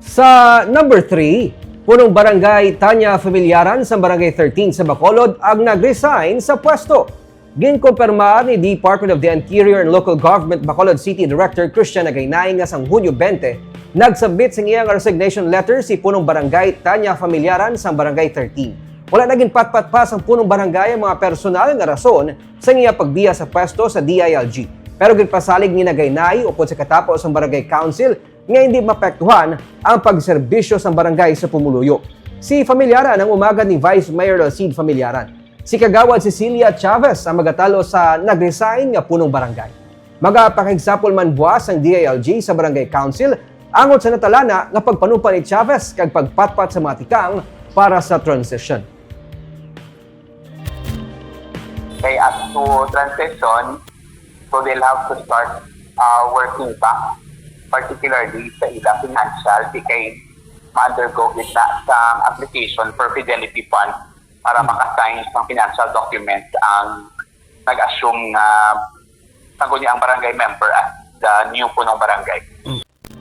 Sa number 3, punong barangay Tanya Familiaran sa barangay 13 sa Bacolod ang nag-resign sa pwesto. Ginkumpirma ni Department of the Interior and Local Government Bacolod City Director Christian Agaynay nga sang Hunyo 20, nagsubmit sa iyang resignation letter si punong barangay Tanya Familiaran sa barangay 13. Wala naging patpat pa sa punong barangay ang mga personal nga rason sa iya pagbiya sa pwesto sa DILG. Pero ginpasalig ni Nagaynay upod sa katapos ng barangay council nga hindi mapektuhan ang pagserbisyo sa barangay sa Pumuluyo. Si Familiaran ang umaga ni Vice Mayor Alcide Familiaran. Si Kagawad Cecilia Chavez ang magatalo sa nag-resign nga punong barangay. Magapakigsapol man buwas ang DILG sa barangay council angot sa natalana nga pagpanumpa ni Chavez kag pagpatpat sa matikang para sa transition. kay as to transition, so they'll have to start uh, working pa, particularly sa ila financial, di kay ma-undergo gitna sa application for fidelity fund para makasign ng financial documents ang nag-assume na uh, niya ang barangay member as the new punong barangay.